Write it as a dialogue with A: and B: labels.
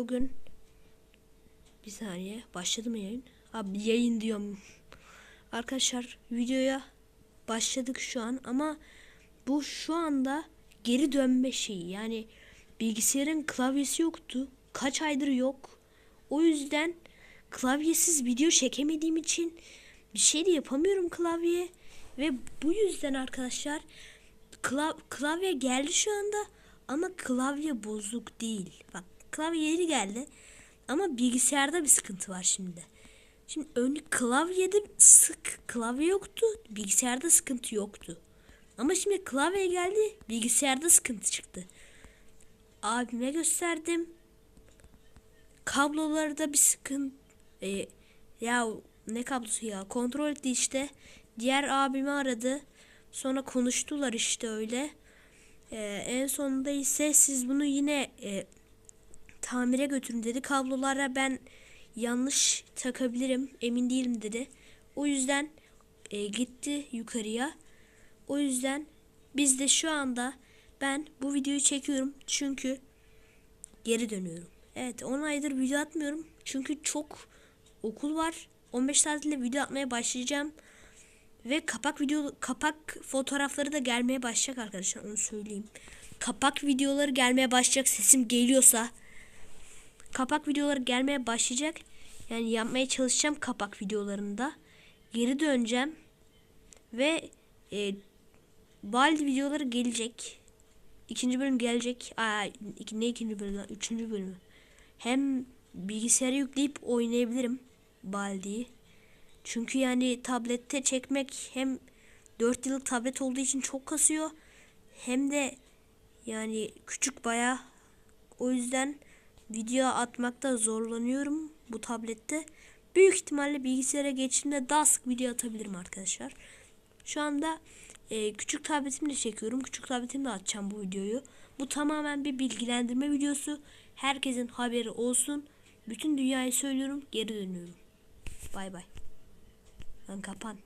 A: Bugün bir saniye başladı mı yayın? Abi yayın diyorum. Arkadaşlar videoya başladık şu an ama bu şu anda geri dönme şeyi. Yani bilgisayarın klavyesi yoktu. Kaç aydır yok. O yüzden klavyesiz video çekemediğim için bir şey de yapamıyorum klavye ve bu yüzden arkadaşlar klav klavye geldi şu anda ama klavye bozuk değil. Bak klavye yeni geldi ama bilgisayarda bir sıkıntı var şimdi. Şimdi ön klavyede sık klavye yoktu, bilgisayarda sıkıntı yoktu. Ama şimdi klavye geldi, bilgisayarda sıkıntı çıktı. Abime gösterdim. Kablolarda bir sıkıntı e, ya ne kablosu ya kontrol etti işte. Diğer abimi aradı. Sonra konuştular işte öyle. Ee, en sonunda ise siz bunu yine e, tamire götürün dedi. Kablolara ben yanlış takabilirim emin değilim dedi. O yüzden e, gitti yukarıya. O yüzden biz de şu anda ben bu videoyu çekiyorum çünkü geri dönüyorum. Evet 10 aydır video atmıyorum çünkü çok okul var. 15 tatilde video atmaya başlayacağım. Ve kapak video kapak fotoğrafları da gelmeye başlayacak arkadaşlar onu söyleyeyim. Kapak videoları gelmeye başlayacak sesim geliyorsa. Kapak videoları gelmeye başlayacak. Yani yapmaya çalışacağım kapak videolarında. Geri döneceğim. Ve e, Baldi videoları gelecek. İkinci bölüm gelecek. Aa, iki, ne ikinci bölüm? Üçüncü bölümü. Hem bilgisayara yükleyip oynayabilirim Baldi'yi. Çünkü yani tablette çekmek hem 4 yıllık tablet olduğu için çok kasıyor. Hem de yani küçük baya o yüzden video atmakta zorlanıyorum bu tablette. Büyük ihtimalle bilgisayara geçtiğimde daha sık video atabilirim arkadaşlar. Şu anda e, küçük tabletimle çekiyorum. Küçük tabletimle atacağım bu videoyu. Bu tamamen bir bilgilendirme videosu. Herkesin haberi olsun. Bütün dünyayı söylüyorum. Geri dönüyorum. Bay bay. Lan kapan.